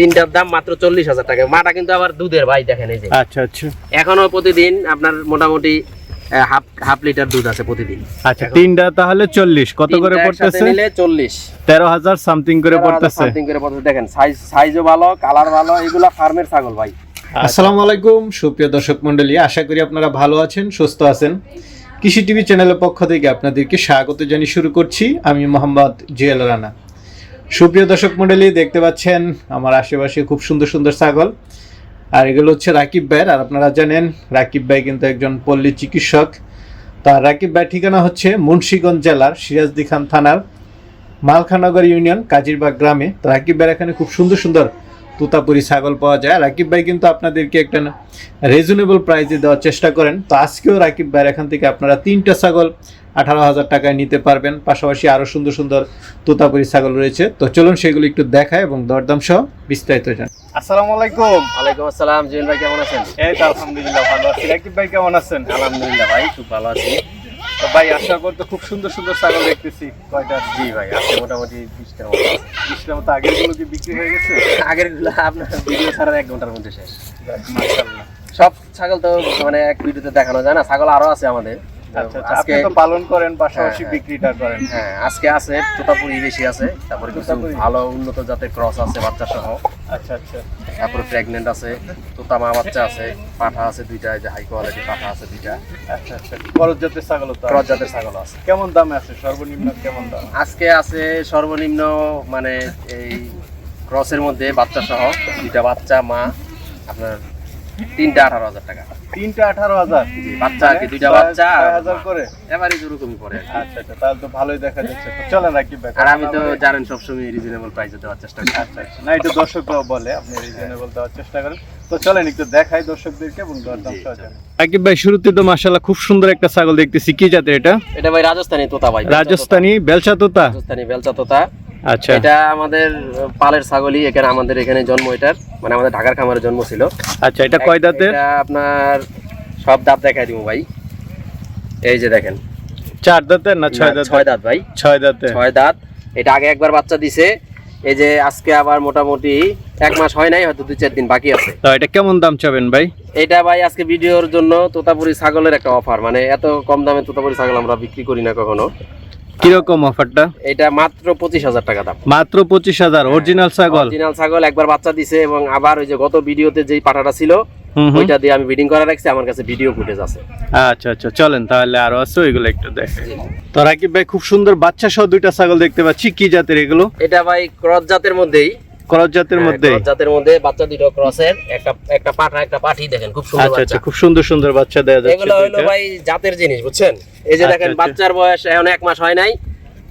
তিনটার দাম মাত্র চল্লিশ হাজার টাকা। মাটা কিন্তু আবার দুধের ভাই দেখেন এই যে। আচ্ছা আচ্ছা। এখনও প্রতিদিন আপনার মোটামুটি হাফ হাফ লিটার দুধ আছে প্রতিদিন। আচ্ছা তিনটা তাহলে চল্লিশ। কত করে পড়তেছে? নিলে চল্লিশ। তেরো হাজার সামথিং করে পড়তেছে। সামথিং করে পড়তেছে। দেখেন সাইজ সাইজও ভালো কালার ভালো এগুলা ফার্মের ছাগল ভাই। আসসালামু আলাইকুম সুপ্রিয় দর্শক মণ্ডলী আশা করি আপনারা ভালো আছেন সুস্থ আছেন। কৃষি টিভি চ্যানেলের পক্ষ থেকে আপনাদেরকে স্বাগত জানিয়ে শুরু করছি। আমি মোহাম্মদ জুয়েল রানা। সুপ্রিয় দর্শক মণ্ডলী, দেখতে পাচ্ছেন আমার আশেপাশে খুব সুন্দর সুন্দর ছাগল। আর এগুলো হচ্ছে রাকিব ভাইয়ের, আর আপনারা জানেন রাকিব ভাই কিন্তু একজন পল্লী চিকিৎসক। তার রাকিব ভাই ঠিকানা হচ্ছে মুন্সিগঞ্জ জেলার সিরাজদি খান থানার মালখানগর ইউনিয়ন, কাজিরবাগ গ্রামে। তো রাকিব ভাইয়ের এখানে খুব সুন্দর সুন্দর তুতাপুরি ছাগল পাওয়া যায়। রাকিব ভাই কিন্তু আপনাদেরকে একটা রিজনেবল প্রাইসে দেওয়ার চেষ্টা করেন। তো আজকেও রাকিব ভাইয়ের এখান থেকে আপনারা তিনটা ছাগল আঠারো হাজার টাকায় নিতে পারবেন। পাশাপাশি আরও সুন্দর সুন্দর তুতাপুরি ছাগল রয়েছে। তো চলুন সেগুলো একটু দেখায় এবং দরদাম সহ বিস্তারিত জান আসসালামু আলাইকুম। ওয়ালাইকুম আসসালাম জুয়েল ভাই কেমন আছেন? এই তো আলহামদুলিল্লাহ ভালো আছি। রাকিব ভাই কেমন আছেন? আলহামদুলিল্লাহ ভাই খুব ভালো আছি। তো ভাই আশা করতে খুব সুন্দর সুন্দর ছাগল দেখতেছি। কয়টা? জি ভাই আছে মোটামুটি বিশটার মতো। আছে। মতো আগেরগুলো কি বিক্রি হয়ে গেছে? আগেরগুলো আপনার ভিডিও ছাড়ার এক ঘণ্টার মধ্যে শেষ। মাশাআল্লাহ। সব ছাগল তো মানে এক ভিডিওতে দেখানো যায় না। ছাগল আরও আছে আমাদের। আজকে তো পালন করেন পাশাপাশি হ্যাঁ, হ্যাঁ। বিক্রিটা করেন। হ্যাঁ আজকে আছে তোতাপুরি বেশি আছে তারপরে কিছু ভালো উন্নত জাতের ক্রস আছে বাচ্চা সহ আচ্ছা আচ্ছা। তারপরে প্রেগনেন্ট আছে তোতামা বাচ্চা আছে পাঠা আছে দুইটা যে হাই কোয়ালিটি পাঠা আছে দুইটা। আচ্ছা আচ্ছা। জাতের ছাগল তো ক্রস জাতের ছাগল আছে। কেমন দামে আছে? সর্বনিম্ন কেমন দাম? আজকে আছে সর্বনিম্ন মানে এই ক্রসের মধ্যে বাচ্চা সহ দুইটা বাচ্চা মা আপনার তিনটা আঠারো হাজার টাকা। তিনটা আঠারো হাজার। বাচ্চা কি? দুইটা বাচ্চা? হাজার করে। আর আচ্ছা আচ্ছা তাহলে তো ভালোই দেখা যাচ্ছে। তো চলেন রাকিব ভাই আর আমি তো জানেন সবসময় রিজনেবল প্রাইসে দেওয়ার চেষ্টা করি। আচ্ছা আচ্ছা। না এটা দর্শকরাও বলে আপনি রিজনেবল দেওয়ার চেষ্টা করেন। তো চলেন একটু দেখাই দর্শকদেরকে এবং দরদাম রাকিব ভাই শুরুতে তো মাশাল্লাহ খুব সুন্দর একটা ছাগল দেখতেছি। কি জাতের এটা? এটা ভাই রাজস্থানি তোতা ভাই রাজস্থানী বেলচা তোতা? তোতা। রাজস্থানি বেলচা তোতা। আচ্ছা। এটা আমাদের পালের ছাগলই এখানে আমাদের এখানে জন্ম এটার। মানে আমাদের ঢাকার খামারে জন্ম ছিল। আচ্ছা এটা কয় দাঁতের? আপনার সব দাঁত দেখাই দিব ভাই। এই যে দেখেন। চার দাঁতের না ছয় না, দাঁতের? ছয় দাঁত ভাই। ছয় দাঁতের। ছয় দাঁত। এটা আগে একবার বাচ্চা দিছে। এই যে আজকে আবার মোটামুটি এক মাস হয় নাই হয়তো দুই চার দিন বাকি আছে। তো এটা কেমন দাম চাবেন ভাই? এটা ভাই আজকে ভিডিওর জন্য তোতাপুরি ছাগলের একটা অফার মানে এত কম দামে তোতাপুরি ছাগল আমরা বিক্রি করি না কখনো। কীরকম অফারটা? এটা মাত্র পঁচিশ হাজার টাকা দাম। মাত্র পঁচিশ হাজার অরিজিনাল ছাগল? অরিজিনাল ছাগল একবার বাচ্চা দিছে এবং আবার ওই যে গত ভিডিওতে যেই পাঠাটা ছিল। ওইটা দিয়ে আমি করা রাখছি আমার কাছে ভিডিও ফুটেজ আছে। আচ্ছা আচ্ছা চলেন তাহলে আরও আছে ওইগুলো একটু দেখে। তো রাকিব ভাই খুব সুন্দর বাচ্চা সহ দুইটা ছাগল দেখতে পাচ্ছি কি জাতের এগুলো? এটা ভাই ক্রস জাতের মধ্যেই। করজ জাতের হ্যাঁ, মধ্যে। জাতের মধ্যে বাচ্চা দুটো ক্রসের একটা একটা পাঠা একটা পাঠি দেখেন খুব সুন্দর আচ্ছা আচ্ছা খুব সুন্দর সুন্দর বাচ্চা দেওয়া যাচ্ছে এগুলো হলো ভাই জাতের জিনিস বুঝছেন? এই যে আচ্ছা, দেখেন আচ্ছা। বাচ্চার বয়স এখন এক মাস হয় নাই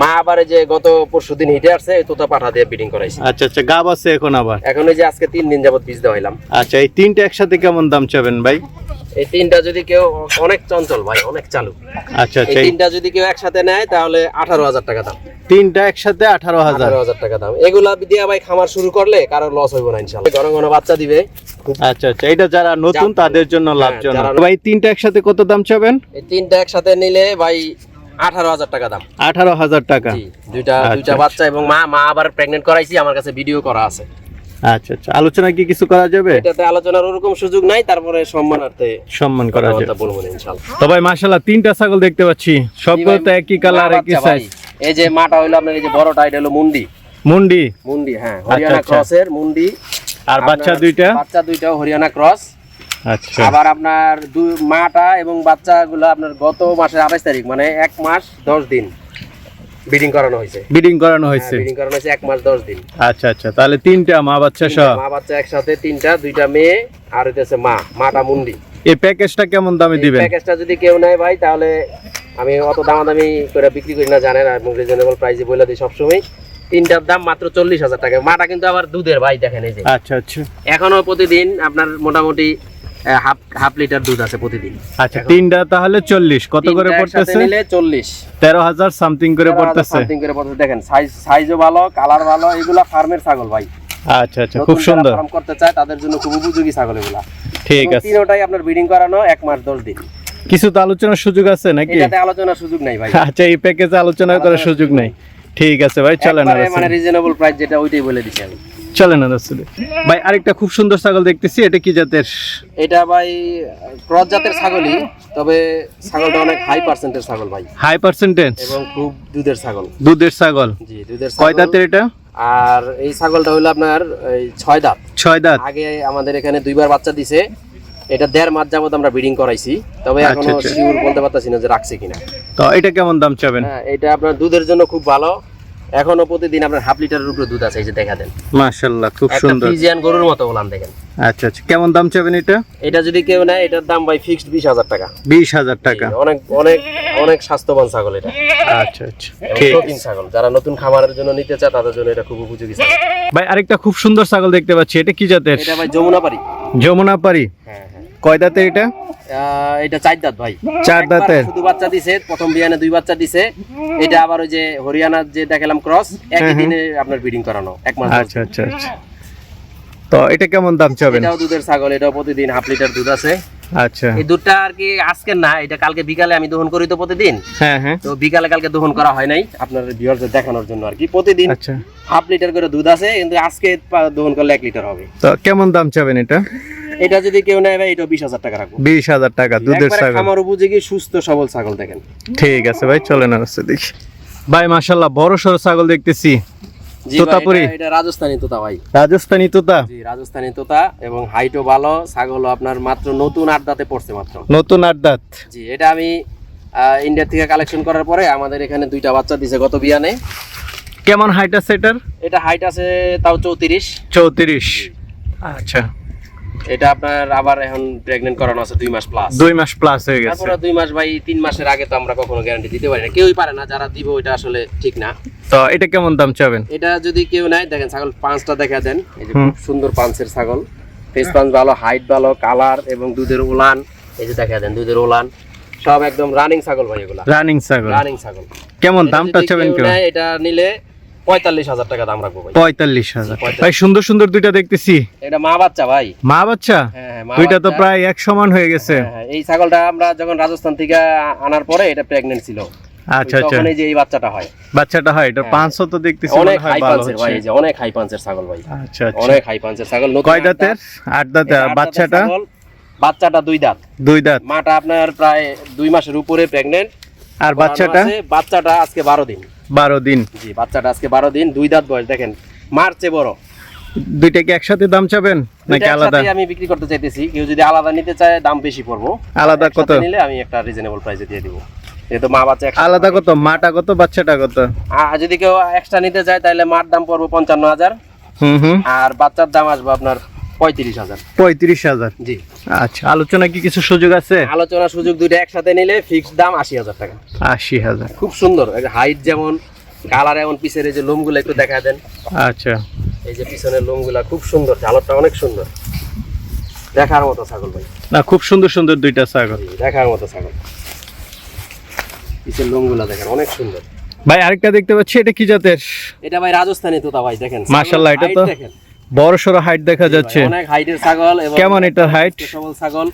মা আবার যে গত পরশু দিন হিটে আসছে তোতা পাঠা দিয়ে ব্রিডিং করাইছি। আচ্ছা আচ্ছা গাব আছে এখন আবার? এখন এই যে আজকে তিন দিন যাবত বীজ দেওয়া হইলাম। আচ্ছা এই তিনটা একসাথে কেমন দাম চাবেন ভাই? এই তিনটা যদি কেউ অনেক চঞ্চল ভাই অনেক চালু। আচ্ছা আচ্ছা এই তিনটা যদি কেউ একসাথে নেয় তাহলে আঠারো হাজার টাকা দাম। তিনটা একসাথে আঠারো হাজার। হাজার টাকা দাম। এগুলা দিয়ে ভাই খামার শুরু করলে কারও লস হইব না ইনশাল্লাহ ঘন ঘন বাচ্চা দিবে। আচ্ছা আচ্ছা এটা যারা নতুন তাদের জন্য হ্যাঁ, লাভজনক। ভাই তিনটা একসাথে কত দাম চাবেন? এই তিনটা একসাথে নিলে ভাই আঠারো হাজার টাকা দাম। আঠারো হাজার টাকা। দুইটা আচ্ছা, দুইটা আচ্ছা। বাচ্চা এবং মা মা আবার প্রেগনেন্ট করাইছি আমার কাছে ভিডিও করা আছে। আচ্ছা আচ্ছা। আলোচনা কি কিছু করা যাবে? এটাতে আলোচনার ওরকম সুযোগ নাই তারপরে সম্মানার্থে সম্মান করা যাবে। বলব না ইনশাল্লাহ। তো ভাই মাশাল্লাহ তিনটা ছাগল দেখতে পাচ্ছি। সবগুলো তো একই কালার একই সাইজ এই যে মাটা হইল আপনার এই যে বড়টা এটা হলো মুন্ডি। মুন্ডি? মুন্ডি হ্যাঁ হরিয়ানা আচ্ছা। ক্রসের মুন্ডি। আর বাচ্চা দুইটা? বাচ্চা দুইটাও হরিয়ানা ক্রস আবার আপনার দুই মাটা এবং বাচ্চাগুলো আপনার গত মাসের আঠাশ তারিখ মানে এক মাস দশ দিন ব্রিডিং করানো হয়েছে। ব্রিডিং করানো হয়েছে। ব্রিডিং করানো হয়েছে এক মাস দশ দিন। আচ্ছা আচ্ছা তাহলে তিনটা মা বাচ্চা সহ? মা বাচ্চা একসাথে তিনটা দুইটা মেয়ে আর হইতেছে মা মাটা মুন্ডি। এই প্যাকেজটা কেমন দামে দিবেন? প্যাকেজটা যদি কেউ নেয় ভাই তাহলে আমি অত দামাদামি করে বিক্রি করি না জানেন এবং রিজনেবল প্রাইসে বলে দিই সবসময়। তিনটার দাম মাত্র চল্লিশ হাজার টাকা। মাটা কিন্তু আবার দুধের ভাই দেখেন এই যে। আচ্ছা আচ্ছা। এখনও প্রতিদিন আপনার মোটামুটি হাফ হাফ লিটার দুধ আছে প্রতিদিন। আচ্ছা তিনটা তাহলে চল্লিশ। কত করে পড়তেছে? নিলে সামথিং করে পড়তেছে। সামথিং করে পড়তেছে। দেখেন সাইজ সাইজও ভালো কালার ভালো এগুলা ফার্মের ছাগল ভাই। আচ্ছা আচ্ছা খুব সুন্দর। ফার্ম করতে চায় তাদের জন্য খুব উপযোগী ছাগল এগুলা। ঠিক আছে। তিনোটাই আপনার ব্রিডিং করানো এক মাস দশ দিন। কিছু তো আলোচনার সুযোগ আছে নাকি? এটাতে আলোচনার সুযোগ নাই ভাই। আচ্ছা এই প্যাকেজে আলোচনা করার সুযোগ নাই। ঠিক আছে ভাই চলেন মানে রিজনেবল প্রাইস যেটা ওইটাই বলে দিছি আমি। চলে না দর্শক ভাই আরেকটা খুব সুন্দর ছাগল দেখতেছি এটা কি জাতের? এটা ভাই ক্রস জাতের ছাগলই তবে ছাগলটা অনেক হাই পার্সেন্টের ছাগল ভাই। হাই পার্সেন্টেজ এবং খুব দুধের ছাগল। দুধের ছাগল? জি দুধের কয় দাঁতের এটা? আর এই ছাগলটা হলো আপনার এই ছয় দাঁত। ছয় দাঁত। আগে আমাদের এখানে দুইবার বাচ্চা দিছে। এটা দেড় মাস যাবত আমরা ব্রিডিং করাইছি। তবে আচ্ছা, এখনও আচ্ছা। শিওর বলতে পারতাছি না যে রাখছে কিনা। তো এটা কেমন দাম চাবেন? হ্যাঁ এটা আপনার দুধের জন্য খুব ভালো। এখনও প্রতিদিন আপনার হাফ লিটারের উপরে দুধ আছে এই যে দেখা দেন। মাশাল্লাহ খুব সুন্দর। ফ্রিজিয়ান গরুর মতো বলান দেখেন। আচ্ছা আচ্ছা কেমন দাম চাবেন এটা? এটা যদি কেউ নেয় এটার দাম ভাই ফিক্সড বিশ হাজার টাকা। বিশ হাজার টাকা। অনেক অনেক অনেক স্বাস্থ্যবান ছাগল এটা। আচ্ছা আচ্ছা ঠিক প্রোটিন ছাগল। যারা নতুন খামারের জন্য নিতে চায় তাদের জন্য এটা খুব উপযোগী ছাগল। ভাই আরেকটা খুব সুন্দর ছাগল দেখতে পাচ্ছি। এটা কি জাতের? এটা ভাই যমুনা পারি যমুনা পারি হ্যাঁ হ্যাঁ। কয় দাঁতের এটা? এটা চার দাঁত ভাই। চার একবার দাঁতের। শুধু বাচ্চা দিছে প্রথম বিয়ানে দুই বাচ্চা দিছে। এটা আবার ওই যে হরিয়ানার যে দেখালাম ক্রস একই হ্যাঁ, দিনে আপনার ব্রিডিং করানো এক মাস আচ্ছা আচ্ছা আচ্ছা। তো এটা কেমন দাম চাবেন? এটাও দুধের ছাগল এটাও প্রতিদিন হাফ লিটার দুধ আছে। আচ্ছা। এই দুধটা আর কি আজকে না এটা কালকে বিকালে আমি দহন করি তো প্রতিদিন। হ্যাঁ হ্যাঁ। তো বিকালে কালকে দহন করা হয় নাই আপনার ভিউয়ারদের দেখানোর জন্য আর কি। প্রতিদিন আচ্ছা। হাফ লিটার করে দুধ আছে কিন্তু আজকে দহন করলে এক লিটার হবে। তো কেমন দাম চাবেন এটা? এটা যদি কেউ নেয় ভাই এটা বিশ হাজার টাকা রাখব। বিশ হাজার টাকা দুধের ছাগল। খামার উপযোগী সুস্থ সবল ছাগল দেখেন। ঠিক আছে ভাই চলেন আর দেখি। ভাই মাশাল্লাহ বড় সড়ো ছাগল দেখতেছি। তোতাপুরি? এটা- রাজস্থানী তোতা ভাই। রাজস্থানি তোতা? জি রাজস্থানী তোতা এবং হাইটও ভালো ছাগল আপনার মাত্র নতুন আট দাঁতে পড়ছে মাত্র। নতুন আট দাঁত। জি এটা আমি ইন্ডিয়া থেকে কালেকশন করার পরে আমাদের এখানে দুইটা বাচ্চা দিছে গত বিয়ানে। কেমন হাইট আছে এটার? এটা হাইট আছে তাও চৌত্রিশ। চৌত্রিশ। আচ্ছা। এটা আপনার আবার এখন প্রেগনেন্ট করানো আছে দুই মাস প্লাস দুই মাস প্লাস হয়ে গেছে। তারপরে দুই মাস ভাই তিন মাসের আগে তো আমরা কখনো গ্যারান্টি দিতে পারি না। কেউই পারে না যারা দিব এটা আসলে ঠিক না। তো এটা কেমন দাম চাবেন? এটা যদি কেউ নেয় দেখেন ছাগল পাঁচটা দেখা দেন। এই যে খুব সুন্দর পাঁচের ছাগল। ফেস পাঞ্চ ভালো হাইট ভালো কালার এবং দুধের উলান। এই যে দেখা দেন দুধের উলান। সব একদম রানিং ছাগল ভাই এগুলা। রানিং ছাগল। রানিং ছাগল। কেমন দামটা চাবেন কেউ এটা নিলে পঁয়তাল্লিশ হাজার টাকা দাম রাখব ভাই। পঁয়তাল্লিশ হাজার ভাই সুন্দর সুন্দর দুইটা দেখতেছি। এটা মা বাচ্চা ভাই। মা বাচ্চা? হ্যাঁ হ্যাঁ, দুইটা তো প্রায় এক সমান হয়ে গেছে। হ্যাঁ, এই ছাগলটা আমরা যখন রাজস্থান থেকে আনার পরে এটা প্রেগনেন্ট ছিল। আচ্ছা আচ্ছা। তখন এই যে এই বাচ্চাটা হয়। বাচ্চাটা হয় এটা হ্যাঁ। পাঁচশো তো দেখতেছি অনেক হাই পাঞ্চের ভাই এই যে অনেক হাই পাঞ্চের ছাগল ভাই। আচ্ছা আচ্ছা। অনেক হাই পাঞ্চের ছাগল কয় দাঁতের? আট দাঁতের। বাচ্চাটা? বাচ্চাটা দুই দাঁত। দুই দাঁত। মাটা আপনার প্রায় দুই মাসের উপরে প্রেগনেন্ট আর বাচ্চাটা? বাচ্চাটা আজকে বারো দিন। বারো দিন। জি বাচ্চাটা আজকে বারো দিন দুই দাঁত বয়স দেখেন মার্চে বড়। দুইটা কি একসাথে দাম চাবেন নাকি আলাদা? আমি বিক্রি করতে চাইতেছি। কেউ যদি আলাদা নিতে চায় দাম বেশি পড়ব। আলাদা কত? নিলে আমি একটা রিজনেবল প্রাইসে দিয়ে দিব। যেহেতু মা বাচ্চা আলাদা। কত? মাটা কত? বাচ্চাটা কত? আর যদি কেউ এক্সট্রা নিতে চায় তাহলে মার দাম পড়ব পঞ্চান্ন হাজার। হুম হুম। আর বাচ্চার দাম আসবে আপনার পঁয়ত্রিশ হাজার। পঁয়ত্রিশ হাজার। জি। আচ্ছা আলোচনা কি কিছু সুযোগ আছে? আলোচনা সুযোগ দুইটা একসাথে নিলে ফিক্সড দাম আশি হাজার টাকা। আশি হাজার। খুব সুন্দর হাইট যেমন কালার এমন পিছের এই যে লোমগুলো একটু দেখা দেন। আচ্ছা। এই যে পিছনের লোমগুলা খুব সুন্দর ঝালরটা অনেক সুন্দর। দেখার মতো ছাগল ভাই। না খুব সুন্দর সুন্দর দুইটা ছাগল। দেখার মতো ছাগল। পিছের লোমগুলা দেখেন অনেক সুন্দর। ভাই আরেকটা দেখতে পাচ্ছি এটা কি জাতের? এটা ভাই রাজস্থানী তোতা ভাই দেখেন। মাশাআল্লাহ, এটা তো দেখেন। বড় সড়ো হাইট দেখা যাচ্ছে। অনেক হাইটের ছাগল কেমন এটার? সুস্থ সবল ছাগল।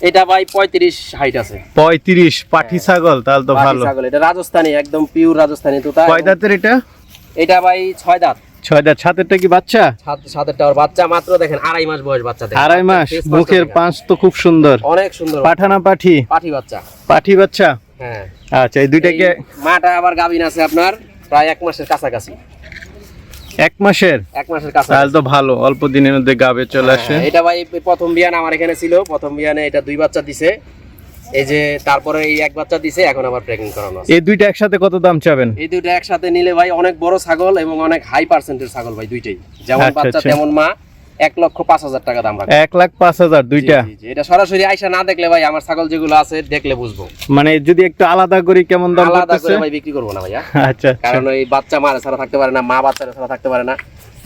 এটা ভাই পঁয়ত্রিশ হাইট আছে। পঁয়ত্রিশ পাঠি ছাগল তাহলে তো ভালো। ছাগল এটা রাজস্থানী একদম পিওর রাজস্থানী তোতা কয় দাঁতের এটা? এটা ভাই ছয় দাঁত। ছয় দাঁত সাতেরটা কি বাচ্চা? সাত- সাতের টাওয়ার বাচ্চা মাত্র দেখেন আড়াই মাস বয়স বাচ্চা আড়াই মাস মুখের পাঁচ তো খুব সুন্দর। অনেক সুন্দর পাঠানা পাঠি পাঠি? বাচ্চা। পাঠি বাচ্চা? হ্যাঁ। আচ্ছা এই দুইটাকে মাটা আবার গাভিন আছে আপনার প্রায় এক মাসের কাছাকাছি। এক মাসের? এক মাসের তাহলে তো ভালো অল্প দিনের মধ্যে গাবে চলে আসে। হ্যাঁ, এটা ভাই প্রথম বিয়ান আমার এখানে ছিল প্রথম বিয়ানে এটা দুই বাচ্চা দিছে। এই যে তারপরে এই এক বাচ্চা দিছে এখন আবার করানো এই দুইটা একসাথে কত দাম চাবেন? এই দুইটা একসাথে নিলে ভাই অনেক বড় ছাগল এবং অনেক হাই পার্সেন্টের ছাগল ভাই দুইটাই। যেমন আচ্ছা, বাচ্চা আচ্ছা। তেমন মা। এক লক্ষ পাঁচ হাজার টাকা দাম রাখবে। এক লাখ পাঁচ হাজার দুইটা। এটা সরাসরি আইসা না দেখলে ভাই আমার ছাগল যেগুলো আছে দেখলে বুঝব। মানে যদি একটু আলাদা করি কেমন দাম আলাদা করে ভাই বিক্রি করব না ভাইয়া। আচ্ছা কারণ ওই বাচ্চা মারা ছাড়া থাকতে পারে না মা বাচ্চারা ছাড়া থাকতে পারে না।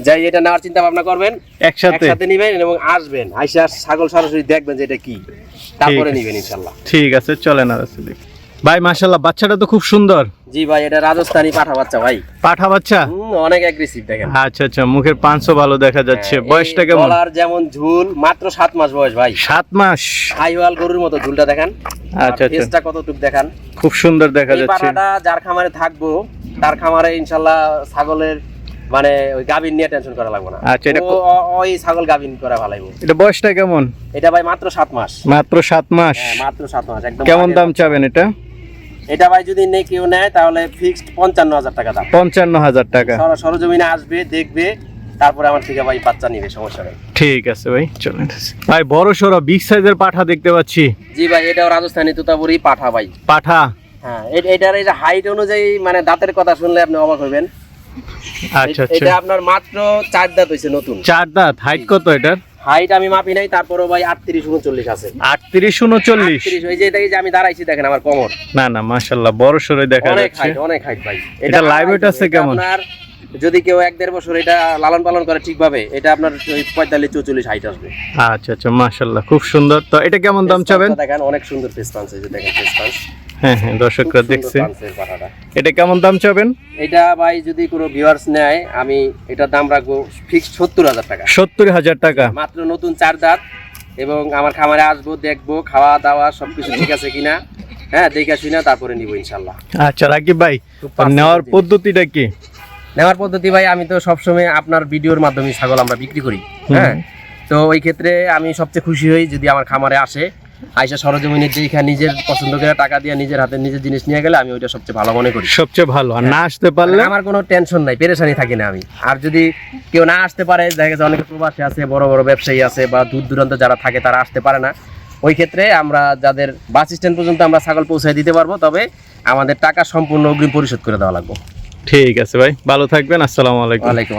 যাই এটা নেওয়ার চিন্তা ভাবনা করবেন। একসাথে। একসাথে নিবেন এবং আসবেন। আইসা ছাগল সরাসরি দেখবেন যে এটা কি। তারপরে। নিবেন ইনশাল্লাহ। ঠিক আছে চলেন আর। ভাই মাশাল্লাহ বাচ্চাটা তো খুব সুন্দর। জি ভাই এটা রাজস্থানি পাঠা বাচ্চা ভাই। পাঠা বাচ্চা? অনেক অ্যাগ্রেসিভ দেখেন। আচ্ছা আচ্ছা মুখের পাঁচশো ভালো দেখা যাচ্ছে। হ্যাঁ, বয়সটা কেমন? গলার যেমন ঝুল মাত্র সাত মাস বয়স ভাই। সাত মাস? হাইওয়াল গরুর মতো ঝুলটা দেখান। আচ্ছা, আচ্ছা। ফেসটা কতটুক দেখান। খুব সুন্দর দেখা এই যাচ্ছে। পাঠাটা যার খামারে থাকব তার খামারে ইনশাল্লাহ ছাগলের মানে ওই গাভিন নিয়ে টেনশন করা লাগবে না। আচ্ছা, এটা ওই ছাগল গাভিন করা ভালো লাগবে এটা বয়সটা কেমন? এটা ভাই মাত্র সাত মাস। মাত্র সাত মাস। হ্যাঁ মাত্র সাত মাস একদম কেমন দাম চাবেন এটা? এটা ভাই যদি নে কেউ নেয় তাহলে ফিক্সড পঞ্চান্ন হাজার টাকা দাম। পঞ্চান্ন হাজার টাকা সরজমিনে আসবে দেখবে তারপরে আমার থেকে ভাই বাচ্চা নিবে সমস্যা নেই। ঠিক আছে ভাই চলেন ভাই বড় সড়ো বিগ সাইজের পাঠা দেখতে পাচ্ছি। জি ভাই এটাও রাজস্থানি তোতাপুরি পাঠা ভাই। পাঠা? হ্যাঁ এটার এই যে হাইট অনুযায়ী মানে দাঁতের কথা শুনলে আপনি অবাক হবেন আচ্ছা এ- এটা আচ্ছা আপনার মাত্র চার দাঁত হয়েছে নতুন। চার দাঁত হাইট কত এটার? হাইট আমি মাপি নাই তারপরও ভাই আটত্রিশ উনচল্লিশ আছে। আটত্রিশ উনচল্লিশ। ওই যে আমি দাঁড়াইছি দেখেন আমার কোমর। না না মাশাল্লাহ বড় সড়ো দেখা অনেক যাচ্ছে। হাইট অনেক হাইট ভাই। এটা weight আছে কেমন? আপনার যদি কেউ এক দেড় বছর এটা লালন পালন করে ঠিকভাবে এটা আপনার ওই পঁয়তাল্লিশ চৌচল্লিশ হাইট আসবে। আচ্ছা আচ্ছা মাশাল্লাহ খুব সুন্দর। তো এটা কেমন দাম চাবেন? দেখেন অনেক সুন্দর এই যে দেখেন হ্যাঁ হ্যাঁ দর্শকরা দেখছে। এটা কেমন দাম চাবেন? এটা ভাই যদি কোনো ভিউয়ার্স নেয় আমি এটার দাম রাখব ফিক্সড সত্তর হাজার টাকা। সত্তর হাজার টাকা। মাত্র নতুন চার দাঁত এবং আমার খামারে আসব দেখব খাওয়া দাওয়া সবকিছু ঠিক আছে কিনা। হ্যাঁ দেখে শুনে তারপরে নিবো ইনশাল্লাহ। আচ্ছা রাকিব ভাই নেওয়ার পদ্ধতিটা কি? নেওয়ার পদ্ধতি ভাই আমি তো সবসময় আপনার ভিডিওর মাধ্যমে ছাগল আমরা বিক্রি করি। হ্যাঁ তো ওই ক্ষেত্রে আমি সবচেয়ে খুশি হই যদি আমার খামারে আসে। আইসা সরজমিনে যেখানে নিজের পছন্দ করে টাকা দিয়ে নিজের হাতে নিজের জিনিস নিয়ে গেলে আমি ওইটা সবচেয়ে ভালো মনে করি। সবচেয়ে ভালো। আর না আসতে পারলে? আমার কোনো টেনশন নাই পেরেশানি থাকি না আমি। আর যদি কেউ না আসতে পারে দেখা গেছে অনেক প্রবাসী আছে বড় বড় ব্যবসায়ী আছে বা দূর দূরান্ত যারা থাকে তারা আসতে পারে না। ওই ক্ষেত্রে আমরা যাদের বাস স্ট্যান্ড পর্যন্ত আমরা ছাগল পৌঁছে দিতে পারব তবে আমাদের টাকা সম্পূর্ণ অগ্রিম পরিশোধ করে দেওয়া লাগবে। ঠিক আছে ভাই ভালো থাকবেন আসসালামু আলাইকুম।